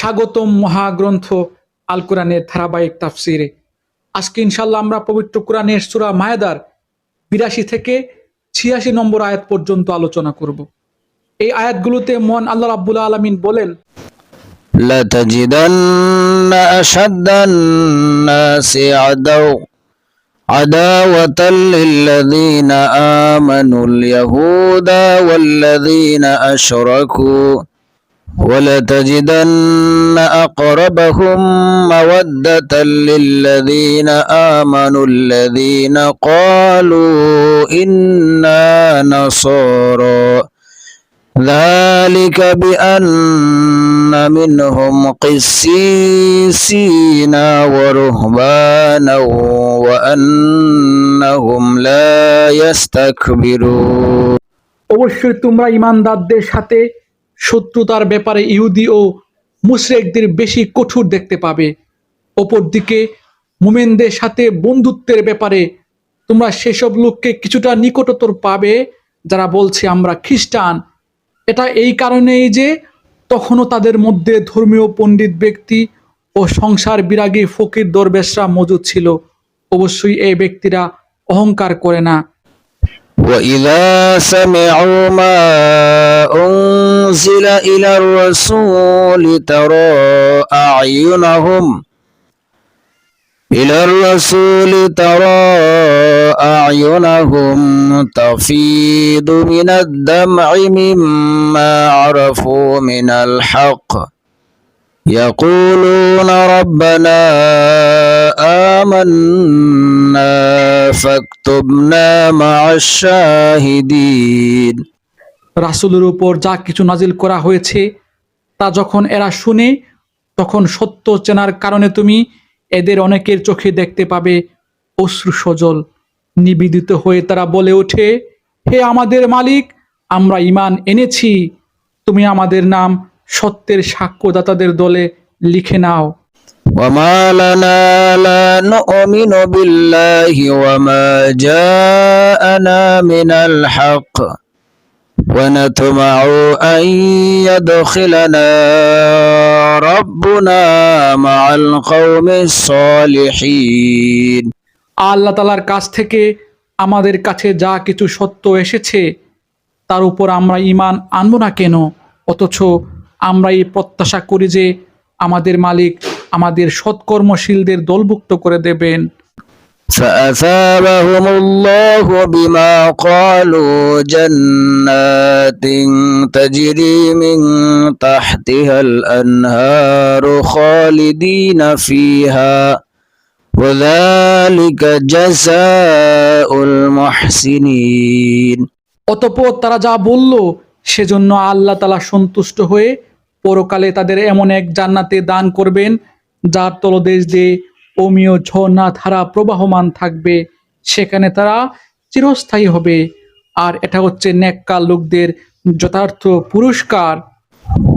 স্বাগতম মহাগ্রন্থ আল কোরআনের ধারাবাহিক তাফসিরে আজকে ইনশাল্লাহ আমরা পবিত্র কোরআনের সুরা মায়াদার বিরাশি থেকে ছিয়াশি নম্বর আয়াত পর্যন্ত আলোচনা করব এই আয়াতগুলোতে মন আল্লাহ রাব্বুল আলমিন বলেন لتجدن أشد الناس عدو عداوة للذين آمنوا اليهود والذين أشركوا ولتجدن أقربهم مودة للذين آمنوا الذين قالوا إنا نصارى ذلك بأن منهم قسيسين ورهبانا وأنهم لا يستكبرون অবশ্যই তোমরা ইমানদারদের সাথে শত্রুতার ব্যাপারে ইহুদি ও মুশরেকদের বেশি কঠোর দেখতে পাবে। অপরদিকে, মুমেনদের সাথে বন্ধুত্বের ব্যাপারে তোমরা সেসব লোককে কিছুটা নিকটতর পাবে, যারা বলছে আমরা খ্রিস্টান। এটা এই কারণেই যে তখনও তাদের মধ্যে ধর্মীয় পণ্ডিত ব্যক্তি ও সংসার বিরাগী ফকির দরবেশরা মজুদ ছিল। অবশ্যই এই ব্যক্তিরা অহংকার করে না। وإذا سمعوا ما أنزل إلى الرسول ترى أعينهم إلى الرسول ترى أعينهم تفيض من الدمع مما عرفوا من الحق يقولون ربنا آمنا فاكتبنا مع الشاهدين রাসূলের উপর যা কিছু নাজিল করা হয়েছে তা যখন এরা শুনে তখন সত্য চেনার কারণে তুমি এদের অনেকের চোখে দেখতে পাবে অশ্রু সজল নিবেদিত হয়ে তারা বলে ওঠে হে আমাদের মালিক আমরা ইমান এনেছি তুমি আমাদের নাম সত্যের সাক্ষ্যদাতাদের দলে লিখে নাও وما لنا لا نؤمن بالله وما جاءنا من الحق ونطمع أن يدخلنا ربنا مع القوم الصالحين আল্লাহ তালার কাছ থেকে আমাদের কাছে যা কিছু সত্য এসেছে তার উপর আমরা ইমান আনবো না কেন অথচ আমরা এই প্রত্যাশা করি যে আমাদের মালিক আমাদের সৎকর্মশীলদের দলভুক্ত করে দেবেন فأثابهم الله بما قالوا جنات تجري من تحتها الأنهار خالدين فيها وذلك جزاء المحسنين অতপর তারা যা বলল সেজন্য আল্লাহ তালা সন্তুষ্ট হয়ে পরকালে তাদের এমন এক জান্নাতে দান করবেন যার তলদেশ দিয়ে অমীয় ঝর্ণা ধারা প্রবাহমান থাকবে সেখানে তারা চিরস্থায়ী হবে আর এটা হচ্ছে নেককার লোকদের যথার্থ পুরস্কার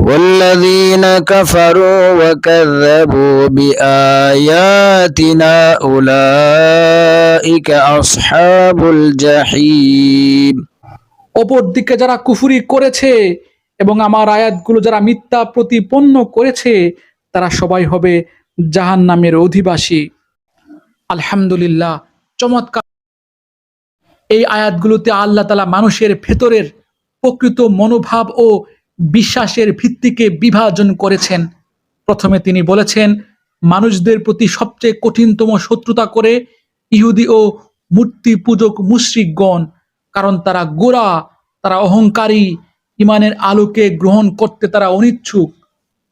والذين كفروا وكذبوا بآياتنا أولئك أصحاب الجحيم অপরদিকে যারা কুফুরি করেছে এবং আমার আয়াতগুলো যারা মিথ্যা প্রতিপন্ন করেছে, তারা সবাই হবে জাহান নামের অধিবাসী। আলহামদুলিল্লাহ, চমৎকার। এই আয়াতগুলোতে আল্লাহ তালা মানুষের ভেতরের প্রকৃত মনোভাব ও বিশ্বাসের ভিত্তিকে বিভাজন করেছেন। প্রথমে তিনি বলেছেন, মানুষদের প্রতি সবচেয়ে কঠিনতম শত্রুতা করে ইহুদি ও মূর্তি পূজক মুশ্রিকগণ, কারণ তারা গোড়া, তারা অহংকারী ইমানের আলোকে গ্রহণ করতে তারা অনিচ্ছুক।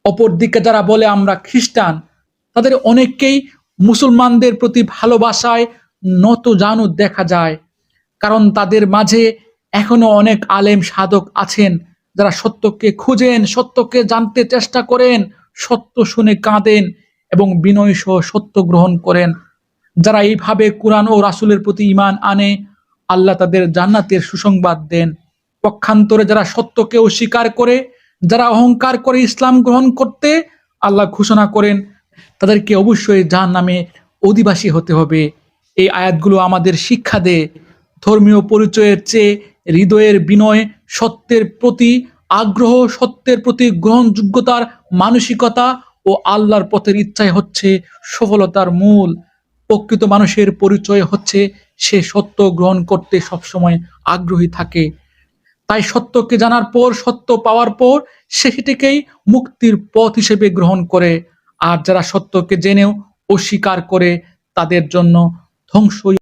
অপরদিকে যারা বলে আমরা খ্রিস্টান, তাদের অনেককেই মুসলমানদের প্রতি ভালোবাসায় নত জানু দেখা যায়। কারণ তাদের মাঝে এখনও অনেক আলেম সাধক আছেন, যারা সত্যকে খুঁজেন, সত্যকে জানতে চেষ্টা করেন, সত্য শুনে কাঁদেন এবং বিনয় সহ সত্য গ্রহণ করেন। যারা এইভাবে কোরআন ও রাসুলের প্রতি ঈমান আনে, আল্লাহ তাদের জান্নাতের সুসংবাদ দেন। পক্ষান্তরে যারা সত্যকে অস্বীকার করে, যারা অহংকার করে ইসলাম গ্রহণ করতে আল্লাহ ঘোষণা করেন, তাদেরকে অবশ্যই জাহান নামে অধিবাসী হতে হবে। এই আয়াতগুলো আমাদের শিক্ষা দেয়। ধর্মীয় পরিচয়ের চেয়ে হৃদয়ের বিনয়, সত্যের প্রতি আগ্রহ, সত্যের প্রতি গ্রহণযোগ্যতার মানসিকতা ও আল্লাহর পথের ইচ্ছাই হচ্ছে সফলতার মূল। প্রকৃত মানুষের পরিচয় হচ্ছে সে সত্য গ্রহণ করতে সবসময় আগ্রহী থাকে। তাই সত্যকে জানার পর, সত্য পাওয়ার পর সেটিকেই মুক্তির পথ হিসেবে গ্রহণ করে। আর যারা সত্যকে জেনেও অস্বীকার করে, তাদের জন্য ধ্বংসই।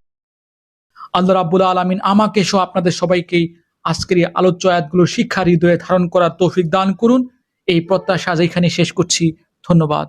আল্লাহ রাব্বুল আলামিন আমাকে সহ আপনাদের সবাইকেই আজকের এই আলোচ্য আয়াতগুলো শিক্ষার হৃদয়ে ধারণ করার তৌফিক দান করুন। এই প্রত্যাশা আজ এখানে শেষ করছি। ধন্যবাদ।